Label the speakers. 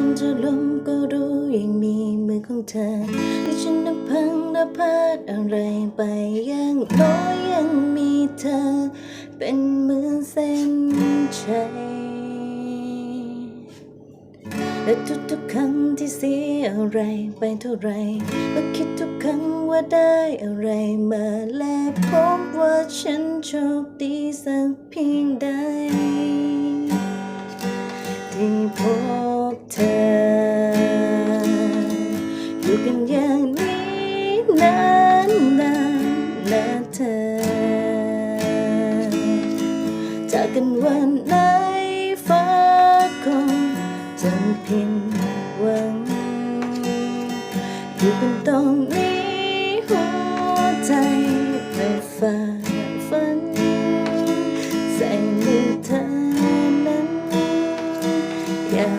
Speaker 1: ฉันจะล้มก็รู้ยังมีมือของเธอที่ฉันนับพังนับพลาดอะไรไปยังน้อยยังมีเธอ เป็นเหมือนเส้นชัยและทุกๆครั้งที่เสียอะไรไปเท่าไรก็คิดทุกครั้งว่าได้อะไรมาและพบว่าฉันโชคดีสักเพียงใดที่พบ เธอ อยู่กันอย่างนี้นานนานนะเธอ จากกันวันไหนฟ้าคงจะผิดหวัง อยู่กันตรงนี้หัวใจไม่ฝ่าฝันใส่มือเธอนั้นย่า